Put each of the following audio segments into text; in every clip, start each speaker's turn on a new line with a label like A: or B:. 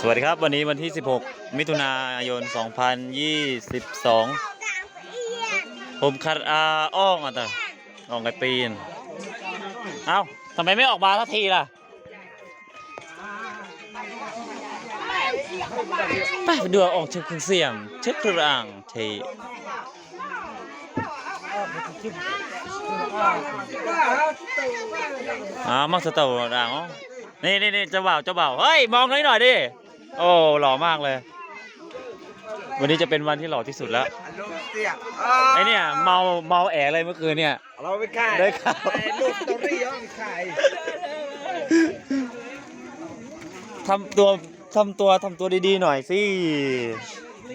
A: สวัสดีครับวันนี้วันที่ 16 มิถุนายน 2022 ผมคัดอาอ้องอะแต่อ้องไอปีน เอ้าทำไมไม่ออกมาสักทีล่ะ ไปไปดูออกเช็คเครื่องเสียงเช็คเครื่องอ่างทีอ่ามักสเตอร์ด่างอ๋อ นี่นี่นี่เจ้าบ่าวเจ้าบ่าวเฮ้ยมองหน่อยหน่อยดิโอ้หล่อมากเลย วันนี้จะเป็นวันที่หล่อที่สุดแล้ว
B: ลูกเสีย
A: ไอเนี่ยเมาเมาแอะเลยเมื่อคืนเนี่ย
B: เราไม่ขาย
A: ได้ข่าว
B: ลูกตอรี่เราไม่ขาย
A: ทำตัวทำตัวทำตัวดีๆหน่อยสิ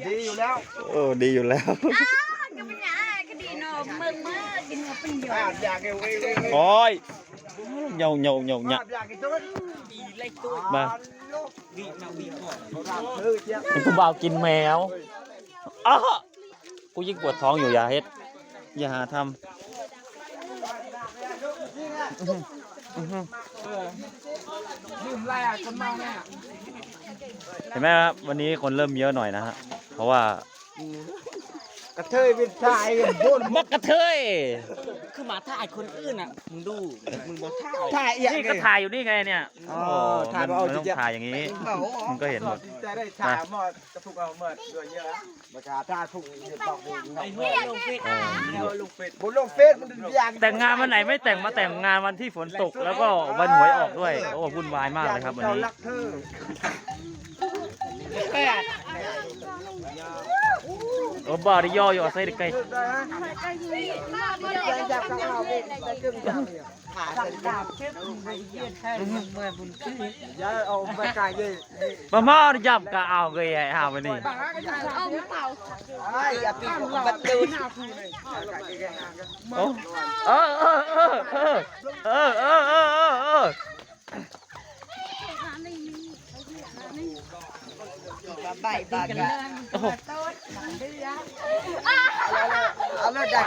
B: ดีอยู่แล้ว
A: โอ้ดีอยู่แล้ว
C: ก็มันยากก็ดีเนาะมึงมากินหัวเป็นหย
B: ภา
C: ด
B: พอยากให้เว้ยเว้ยเว้ย
A: โอ้ยเหยาเหยาเหยาเหยา
B: ภาพอยากให้ต้น
A: มา
B: ลูกวีมาวีก่อนเออ เจ้า
A: เป็นผู้บ่าวกินแมวอ้ากูยิ่งปวดท้องอยู่อย่าเฮ็ดอย่าหาทำ
B: ลืมไล่คนเมาเนี่ย
A: เห็นไหมครับวันนี้คนเริ่มเยอะหน่อยนะฮะเพราะว่า
B: กระเทยเป็นชายกันบน
A: มักกระเทย
D: คือมาถ่ายคนอื่นอะ มึงดู มึงบอกถ่าย
B: ถ่ายเอียง
A: นี่ก็ถ่ายอยู่นี่ไงเนี่ย
B: อ๋อ
A: โอ้
B: ถ่าย
A: มัน
B: มาเอา
A: มันต้อง
B: จริงๆ
A: ถ่ายอย่างนี้ มันก็เห็นหมด
B: จะได้ถ่ายหมดกระทุกเอาหมดด้วยเยอะมาถ่ายถ่ายทุกเดี๋ยวบอกเอง
D: ไอ้หัวลงเฟซ
A: อ๋อ
D: ไอ้หัวลงเฟซ
B: บนโลกเฟซมันอยาก
A: แต่งงานวันไหนไม่แต่งมาแต่งงานวันที่ฝนตก แล้วก็วันหวยออกด้วย โอ้วุ่นวายมากเลยครับวันนี้
B: รักเธอ
D: แปด
B: Oba di yo yo saya dekai. Mama di jam ka ao gai ai ao ni. Ai api batun. Oh. Oh oh oh oh. Oh oh oh
D: oh. ใบบา
B: ทละ
A: โอ้โห
B: เอาเลยได้จัะ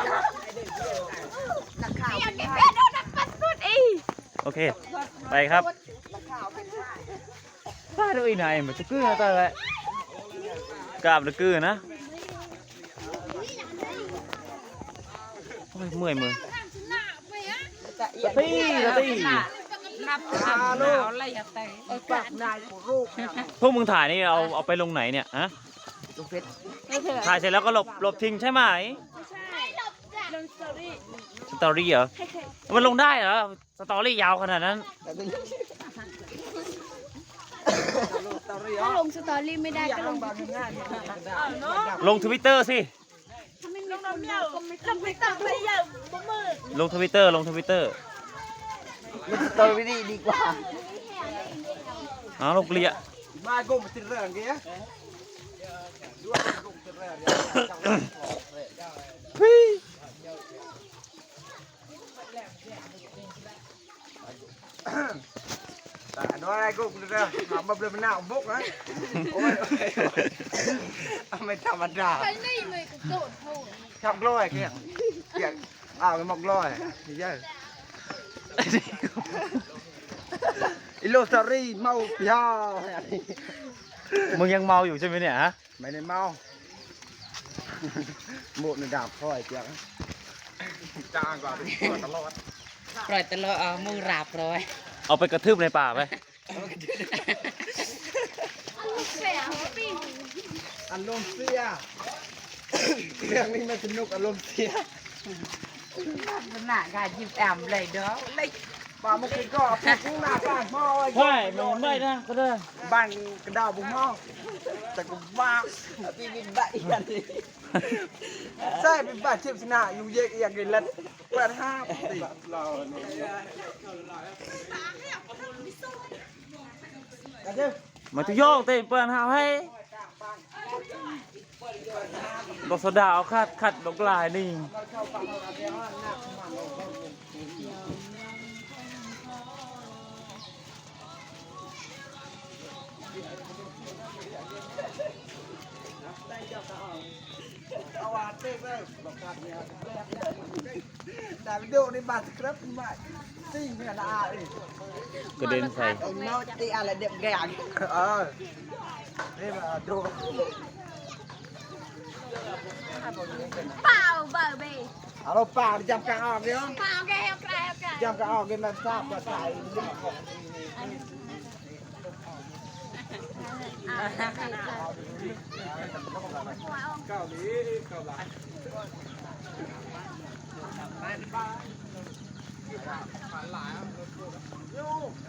C: นักข่าวกินแค่โดนัทปัสสุดอี
A: โอเค ไปครับป้าดูอีไายมันจะกื้อตาเลยกราบจะกื้อนะเมื่อยมือตะตี้ตะตี้
D: นับทำหนาวอะไรอย่าแต่
B: ปากนายรูป
A: พวกมึงถ่ายนี่เอาเอาไปลงไหนเนี่ยฮะ
D: ลงเฟซ
A: ถ่ายเสร็จแล้วก็หลบหลบทิ้งใช่ไหม
C: ลงสตอรี่
A: สตอรี่เหรอ มันลงได้เหรอ สตอรี่ยาวขนาดนั้น
C: ถ้าลงสตอรี่ไม่ได้ก็ลง
A: ลงทวิตเตอร์สิ
C: ถ้าไม่มีคนดูก็ไม่ต้องไปตังไปอย่างบ่มือ
A: ลงทวิตเตอร์ลงทวิตเตอร์
B: มันสตอรี่ดีกว่า
A: เอาลงเกลีย
B: มาโกงติดเรื่องเงี้ยแต่น้อยก็คุณจะทำมาเป็นหน้าบุกนะโอ้ยไม่ธรรมดา
C: ไปนี่เลยกระโดดโห
B: ทำกล้อยเกี้ยเกี้ยอ้าวมอกล้อยเยอะ อิโลสตอรี่เมาพี่า
A: มึงยังเมาอยู่ใช่ไหมเนี่ยฮะ
B: ไม่ได้เมาหมดในดาบค่อยเจียงจ้างกว่าเป็นตลอด
D: ปล่อยตลอดเอามือราบร้อย
A: เอาไปกระทืบในป่าไป
C: เสียหัวปีน
B: อารมณ์เสียเรื่องนี้ไม่สนุกอารมณ์เสีย
D: ขนาการยิ้มแอมเลยเด้อเลย
B: ป่ามื่อกี้ก็พูดข้หน้าบ้านหม้อไอ้
A: ใช่มันไม่นะก็ได้
B: บ้านกระดาวบุ้งหม้อแต่กูบ้าปีบินบ้าอีกอันนี้ใช่เป็นบ้าเชียบชนะอยู่เยกอย่างเงี้ยเล็ดแปดห้าตี
A: มาตุโยกเตะเปิดหาให้ บอกสดาเอาคัดคัดดอกลายนี่
B: เาวเต้ไปบอกเนี่ยแต่วิดีโอนี้บาสครับมากันอะ
A: ไรกเด็นใส่
B: เอาตีอะไรเด็
C: กแก่ ปล่าเบอร์เบ
B: à đâu bà đi chăm cá ọt đi không
C: เปล่าแกเอาไกลเอาไกล
B: chăm cá ọt bên làm sao mà xài จะยาวกึกลูกน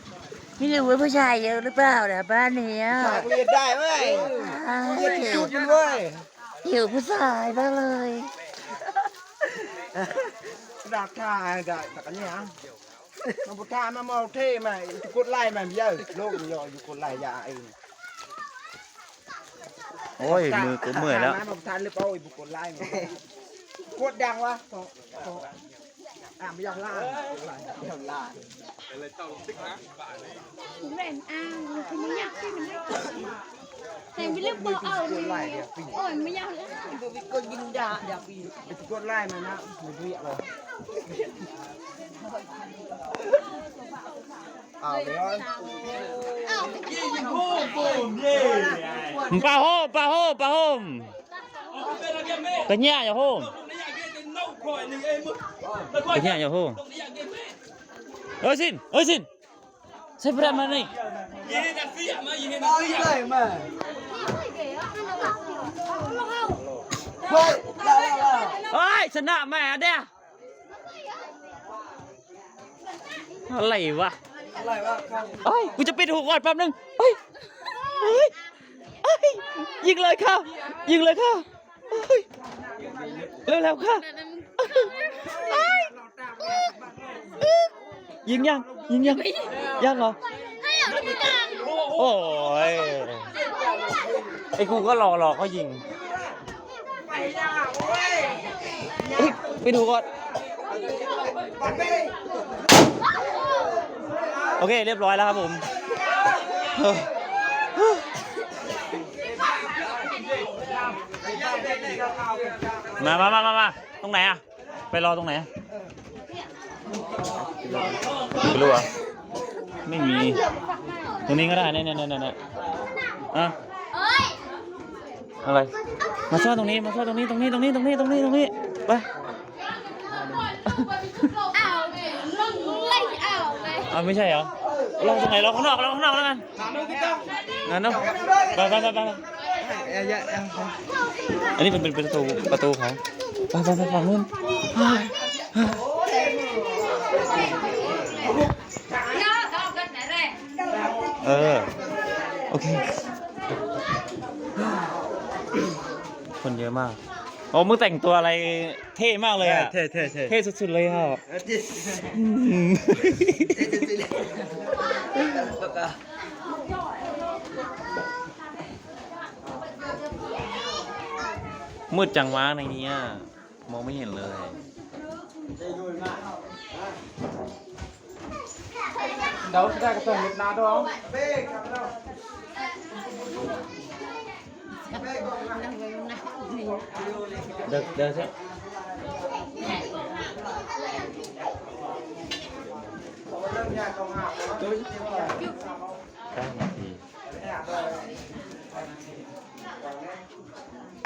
D: พี่รู้ว่าผู้ชายเยอะหรือเปล่าเนี่ยบ้านเนี้ย
B: สายเรียนได้เว้ยเรียนจุดมันเว้ย
D: หิวผู้ชายบ้างเลย
B: ดักท่าดักดักอันนี้ฮะมันพุทธามาเมาเท่มากดไล่มันเยอะโลกมันย่ออยู่กดไล่ยาเอง
A: โอ้ยมือกูเมื่อยแล้ว
B: มันพุทธาหรือเปล่าไอ้บุกกดไล่มันกดดังวะสองส อะไม่ยากล่าไม่ยอมล่ากล่า
C: ผมเล่นอ้างคือไม่อยากที่มันเล่นแต่ไม่เลือกบอร์เอาเลยโอ้ยไม่อยากแล้ว
B: ก็ยิงดาอยากปีไอ้กดไล่มันนะมันเรียกเลยเอาเลย
C: อ้าว
A: ปลาโฮมปลาโฮมปลาโฮมกระเนี้ยอย่าโฮมกระเนี้ยอย่าโฮม เอ้ยสินเอ้ยสินใส่ประมาณนี้
B: เอาเลยมาเฮ้ยได้แล้ว
A: เอ้ยชนะแม่เด้ออะไรวะ
B: อะไรวะครับ
A: เอ้ยกูจะปิดหูก่อนแป๊บนึงเฮ้ยเฮ้ยเฮ้ยยิงเลยค่ะยิงเลยค่ะเฮ้ยเร็วๆค่ะ ยิงยังยิงยังยังเหรอโอ้ยไอ้กูก็รอรอเขายิงเฮ้ยไปดูก่อนโอเค เรียบร้อยแล้วครับผมมามามามาตรงไหนอะ ไปรอตรงไหนอะไม่รู้เหรอะไม่มี ตรงนี้ก็ได้เนี่ยเนี่ยเนี่ยเนี่ยอะ
C: เอ้ย
A: อะไร มาซ่อนตรงนี้ มาซ่อนตรงนี้ ตรงนี้ ตรงนี้ ตรงนี้ ตรงนี้ ตรงนี้ ไป
C: เอาลงไล่เอาเลย
A: เอาไม่ใช่เหรอรอตรงไหนรอข้างนอกรอข้างนอกแล้วกันงั้นเนาะไปไปไปไป
B: เอ้ยเอ้ย
A: อันนี้เป็นเป็นประตูประตูเขา ไปไปไปฝั่งนู้นเออ โอเค คนเยอะมาก โอ้มึงแต่งตัวอะไรเท่มากเลยอะ
B: เท่เท่เท่
A: เท่สุดๆเลยอะอืมมืดจังวะในนี้อะ มองไม่เห็นเลย
B: đâu ra cái tuần nào đó bê cầm đâu
A: เดินเดินสิ
B: lên nhà công học
A: เก้านาที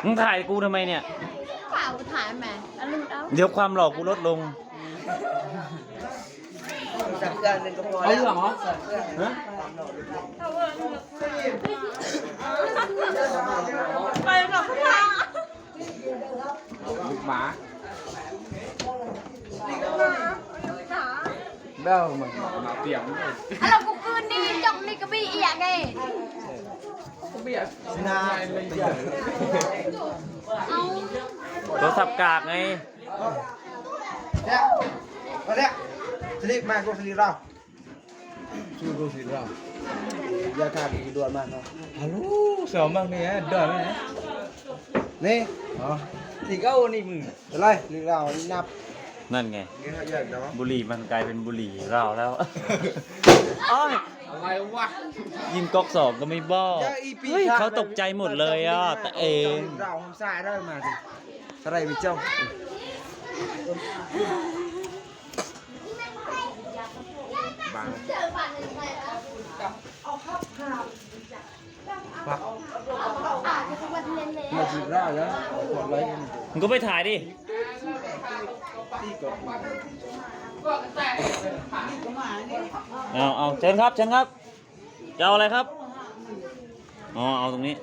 A: มึงถ่ายกูทำไมเนี่ย
C: เปล่าถ่ายแม่อลูดเอา
A: เดี๋ยวความหลอกกูลดลง
B: sẵn sàng lên công ngồi hả
A: ฮะ
C: ไปกับพลัง
B: Được má đâu mà mà tiệm
C: อะเรากูคืนนี่จงนี่กระบี่เอียไง
A: โทรศัพท์กากไง
B: à
E: เนี่ยมาเนี่ยสลิปมากูสลิปเราชื่อกูสลิปเรายาทาดีด่วนมากครับฮัลโหลสองบางเนี่ยด่วนไหมนี่อ๋อสี่เก้านี่มึงอะไรสลิปเรานับ
A: นั่นไง
E: นี่เขาเยอะเนาะ
A: บุหรี่มันกลายเป็นบุหรี่เราแล้วอ้อย
E: อะไรวะ
A: ยิงก๊อกสองก็ไม่บอกเฮ้ยเขาตกใจหมดเลยอะแต่เอง
E: เราทำสายได้มาสิสไลด์ไปเจ้าบางปักมาจีบเราแล้วกดไลค์
A: มึงก็ไปถ่ายดิ เอาเอาเชิญครับเชิญครับจะเอาอะไรครับอ๋อเอาตรงนี้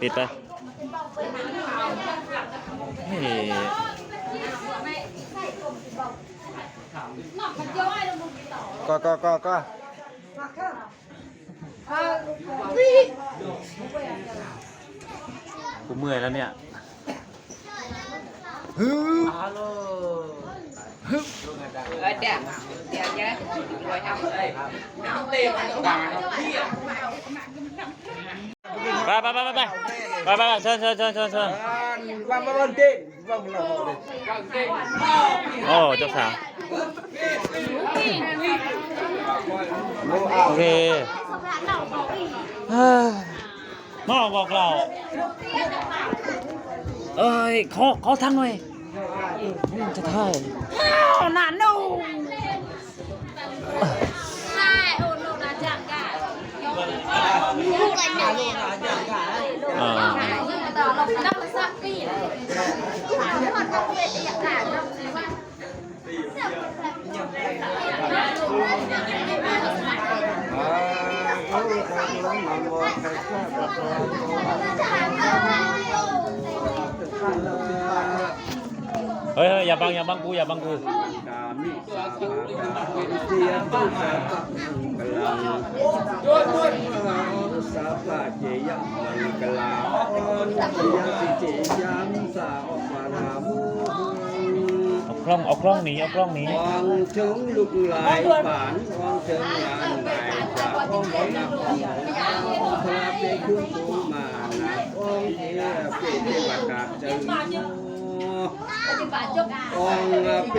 A: ปิดไป
E: ก็ก็ก็ก็
A: กูเมื่อยแล้วเนี่ย
F: เออเดี๋ยวเดี๋ยวจะรวยทำเล
A: ไปไปไปไปไปไปเชิญเชิญเชิญเชิญเชิญโอ้เจ้าสาวโอเคน้องบอกเราเอ้ยขอขอทางหน่อย จะถ่าย
D: หนาหนูใช่โอ้โหนา
A: เฮ้ยเฮ้ยอย่าบังอย่าบังกูอย่าบังกู
E: เอาสิก
A: ล้องเอากล้องหนีเอากล้องหนี้
E: เป็นคุณมานะองค์เอเป็นเทวดาจึง องเป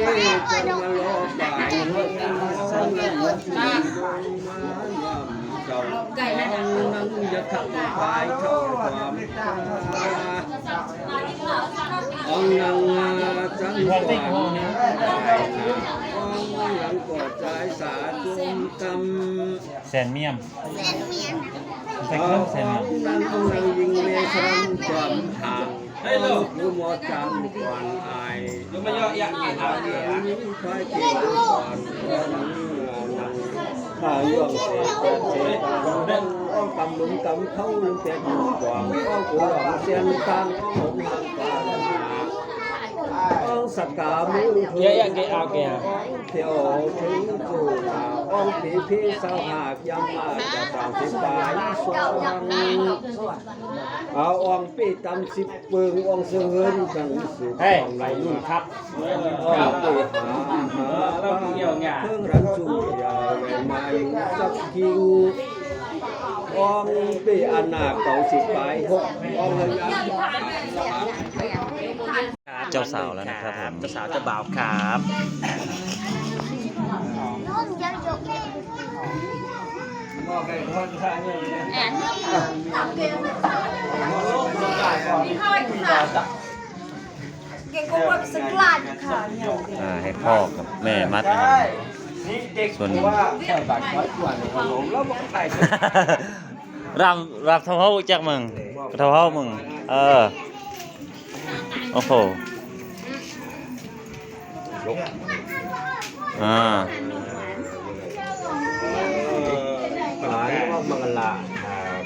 E: กันมาโลบายสังวัติมายำนังจะทำพายเท่าความองนังจังหวะองหลังกอดใจสาธุกรรม
A: แซนเมียม
D: แซนเมีย
A: มแซนเมียม
E: องนังยิงเมฆจำทาง Hello. You more time one eye. You may not yet get out here. You try to get one one. Thả lượng sẽ sẽ sẽ tăng. Ông cầm lũng cầm thâu lũng sẽ tăng quảng. Ông của lòng sen tăng. Ông hồng tăng. สียดูกว่าไม่อ้อมกูหลงเสียนตางอ้อมหงหางฟ้าอ้องสักกามูเยอะยังเกเอาเกเที่ยวถึงจูนาอ้องผีพี่สาวหากยังมาจะสามสิบปลายสวงเอาอองปีตำสิบเปิงอองเสือนจังสุด
A: เฮ้ย
E: ไหลลุ่นครับเอาไปหาหาบ้างเพิ่งรันสูยาแหวนมาอยู่สักคิวอองปีอันนาเก่าสิบปลายหกอองเลยยัง
A: เจ้าสาวแล้วนะครับผม เจ้าสาวเจ้าบ่าวครับ
D: ก
E: ก็
D: ว่าสกลาดค่ะ
A: อ่าให้พ่อกับแม่มัดนะครับ ส่วน
E: รำ
A: รับเท้าเขาจากมึงเท้าเขามึง เออ โอ้โห อ่า
E: ก็มังกลา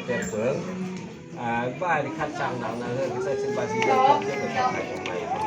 E: เปรียบเฟิงอนบ้านคัดจังหนังนั้นเลยใช้สินบาสีเดี
C: ยวกันเพื่อ
B: เป็น
A: การ
F: ขอ
C: ง
B: ใหม่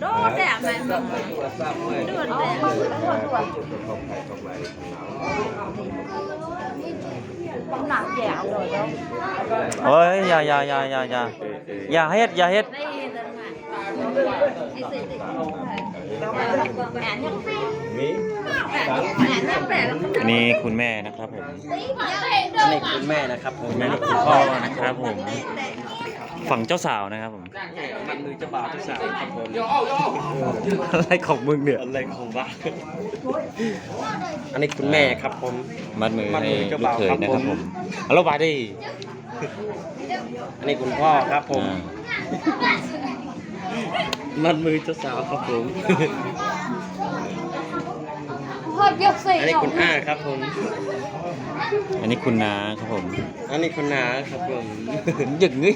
C: โดนแต่มัน
B: Sama.
C: โดนแต่
D: ต้องหนักแย่เลยแล้ว
A: โอ้ยอย่าอย่าอย่าอย่าอย่าอย่าเฮ็ดอย่าเฮ็ด
C: นี่
A: คุณแม่นะครับผม
F: นี่คุณแม่นะครับผม
A: แม่กับคุณพ่อนะครับผม ฝั่งเจ้าสาวนะครับผม
F: มันมือเจ้าบ่าวเจ้าสาวครับผม
A: อะไรของมึงเนี่ย
F: อะไรของบ้าอันนี้คุณแม่ครับผม
A: มัดมือ
F: มัด
A: ให้
F: มือเจ้า
A: ลูก
F: บ่าว
A: เขย
F: ครับ
A: นะครับ
F: ผ
A: ผมมเอาแล้วไปดิ
F: อันนี้คุณพ่อครับผม
A: อ่า
F: มัดมือเจ้าสาวครับผม
C: พอดยกใส่
F: อันนี้คุณอาครับผม
A: อันนี้คุณนาครับผม
F: อันนี้คุณนาครับผม
A: หยึกงี้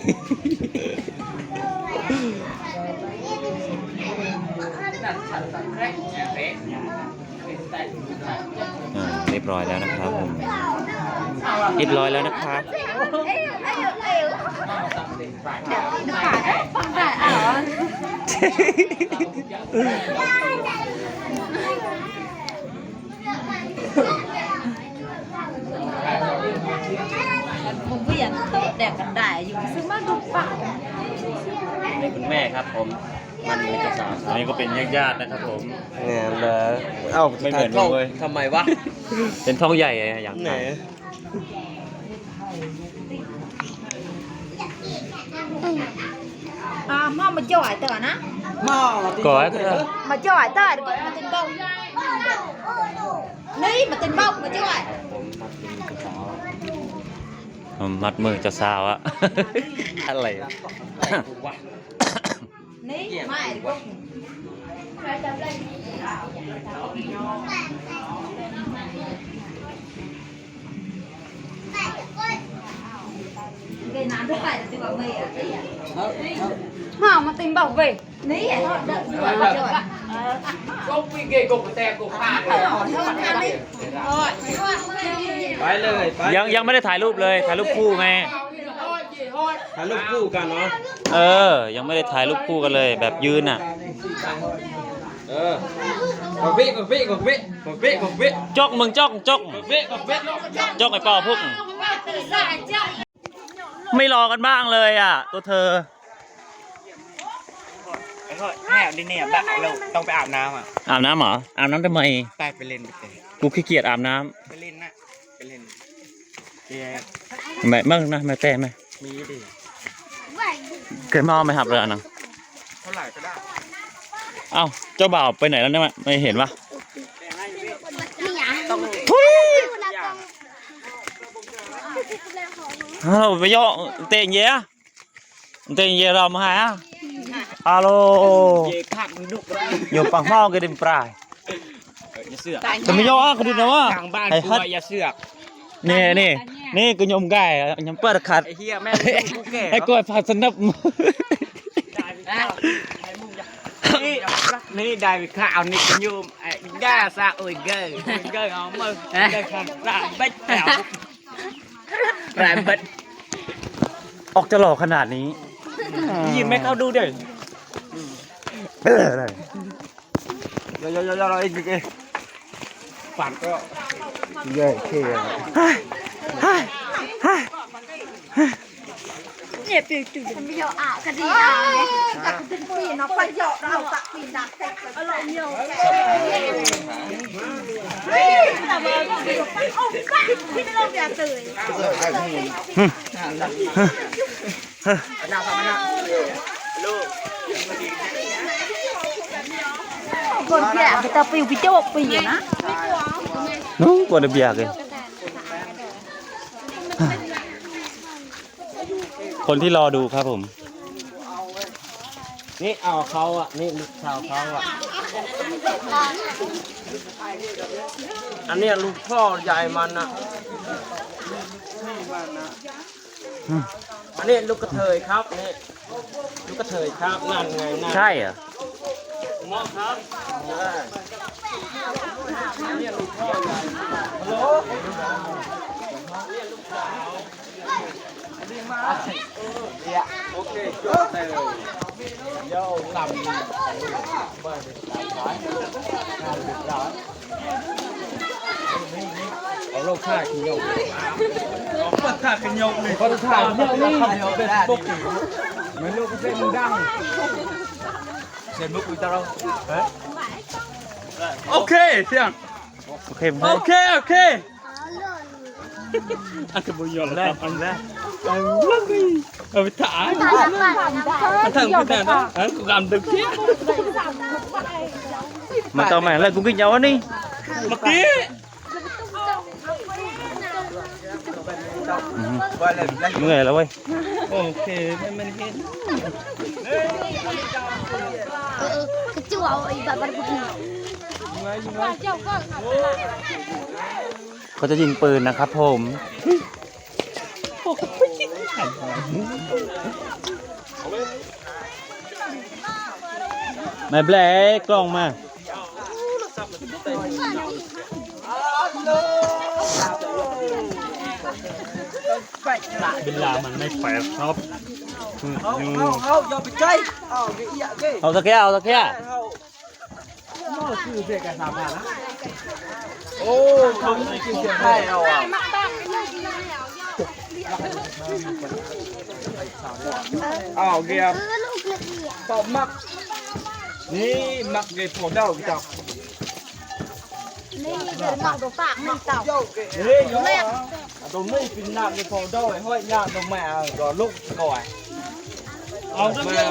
A: อ่าเรียบร้อยแล้วนะครับผมเรียบร้อยแล้วนะครับ
C: เอ้ยเอ้ยเอ้ยเดี๋ยวเดี๋ยวขาได้ฟังได้อ๋อ
D: ผมก็ยังแดกกันได้อยู่ซึ่งมาดูปาก
F: อันนี้คุณแม่ครับผม มันมือเจ้าสาว
A: อันนี้ก็เป็นญาติๆนะครับผม
F: เนี่ยเลยเอ้า
A: ไม่เหมือนมึงเว้ย
F: ทำไมวะ
A: เป็นท้องใหญ่อะอย่าง
F: ไหน
A: ไร
D: อ่ามามาจ่อยเต๋อนะ
A: ก่อน
D: มาจ่อยเต๋อเดี๋ยวมาตินบ้องนี่มาตินบ้องมาจ่อย
A: มั ดมือเจะสาวอะ อะไรอะ
D: นี่ไม่ดีกว่า cái nám thứ bảy là tôi bảo mày à
C: Hả mà tìm bảo vệ
D: ní vậy thôi đợi đợi đợi đợi
G: Cốc cái ghê cục cái tè cục phạt
D: hỏi hỏi thôi ăn đi
F: ไปเลยไป
A: ยังยังไม่ได้ถ่ายรูปเลยถ่ายรูปคู่ไง
F: ถ่ายรูปคู่กันเนาะ
A: เออ ยังไม่ได้ถ่ายรูปคู่กันเลย แบบยืนอะ
F: เออกดวิกดวิกดวิกดวิกดวิ
A: จกมึงจกจก
F: กดวิกดวิ
A: จกไอ้ปอพวก ไม่รอกันบ้างเลยอะ ตัวเธอ
F: แม่ดิเนี่ยแบบเราต้องไปอาบน้ำอะ
A: อาบน้ำเหรออาบน้ำทำไม
F: ไปไปเล่นไปเตะ
A: กูขี้เกียจอาบน้
F: ไปเล่นนะไปเล่นเดี๋ยวำ
A: ไม่มั่งนะไม่แต่ไหม
F: มีดิ
A: เคยมาเอาไม่หับเลยอะนัง
F: เท่าไหร่ก็ได้
A: เอ้าเจ้าบ่าวไปไหนแล้วเนี่ยไม่เห็นปะ
F: ต้อง
A: ทุย ฮัลโหลไปย่อเตะเยะเตะเยะเรามาหาฮัลโหล
F: เย่ข้างมึงดุเลย
A: อยู่ปังห้องก็ดิมปลาย
F: อย่าเสือก
A: แต่ไม่ย่ออะคือนะว่า
F: ทางบ้าน
A: ไอ้ฮัด
F: อะอย่าเสือก
A: นี่นี่นี่กูยมไก่ยมเปิดขัด
F: ไอ้เหี้ยแม่กูแก่
A: ไอ้กล้วยผัดสนับ
F: นี่ได้ไปข้าวนี่กยมไอ้ย่าซาโอ้ยเกยเกยเอามือได้ข้างร่างบัดแถว ร่างบัด
A: ออกจะหล่อขนาดนี้
F: ยินไม่เข้าดูเด้อ
A: เอออะไร
F: ยอยอยอยอีกอีกฝันก็
C: เนี่ยปิวจุดฉันไม่
D: ยอมอะกระดีอะเนี่
C: ยแต่
D: กระดิ่ปีนเอาไปหยอกเราตะปี
A: นดัก
D: เต่อร่อยเนี่ยอะแต่เบอร์ก็ปิ
A: ว
D: โอ้ยพี่ไม่ลองอย่า
A: ตื่นคนเบีย
D: ร์ไปตะปิวพี่โจ๊
A: กปีนะนู้นคนเบียร์กัน คนที่รอดูครับผม
F: นี่เอาเขาอะ นี่ลูกสาวเขาอะ อันเนี้ยลูกพ่อใหญ่มันอะ อันนี้ลูกกระเทยครับนี่ลูกกระเทยครับนั่นไงนั่น
A: ใช่เหรอ
F: ใช่เนี่ยลูกพ่อใหญ่ฮัลโหลโอเคจบเลยเดี๋ยวลำเอาโลกข่าขี้โยกคนข่าขี้โยกเลยคนข่าขี้โยกนี่เป็นปุ๊กเหมือนลูกเส้นดังเส้นมุกอุตราโอเคเสียง
A: โอเคไหม
F: โอเคโอเคอันจะบุญยอมแล้ วอันแล้วเอาลังดีเอาไปถ่ายมาทางกูแต่นะอันกูกำดึกเที่ย
A: มาต่อมาแล้วกูกินยาวนี่
F: เมื่อกี้
A: เหนื่อยแล้วเว้ย
F: โอเคไม่ไม่เห็น
C: เออก็จู่เอาไอ้แบบบาร์บีคิว
A: เขาจะยิงปืนนะครับผม ม่เป็นไรกล้องมา
F: เวลามันไม่แฝงครับ
A: เอาตะแกเอาตะแก
F: โอ้ทำไม่กินเสียงได้เอาอะอ้าวเกียร์
C: เออลู กเล็กเนี่ย
F: ตอบมัก นี่มักเกยพอเดาจับ
C: นี่เดินหนอกตัวปากมันเต่า
F: เฮ้ยยอตรงนี้กินน้ำเกยพอเดาไอ้ห้อยน้ำตรงแม่ก็ลูกก่อยเอาตรงนี้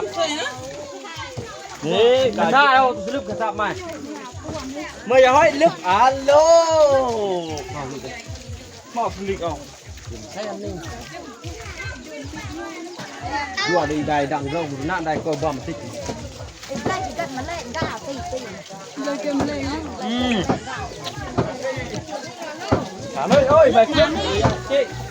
F: นี่กันได้เอาลึกกระสับมาเมื่ออย่าห้อยลึกอะโลมอบลิกเอาใช่อันนี้ดัวดีได้ดังเราหน้าได้ก็ บ่มสิ
C: ไอ้ได้กันมาเล่นกัน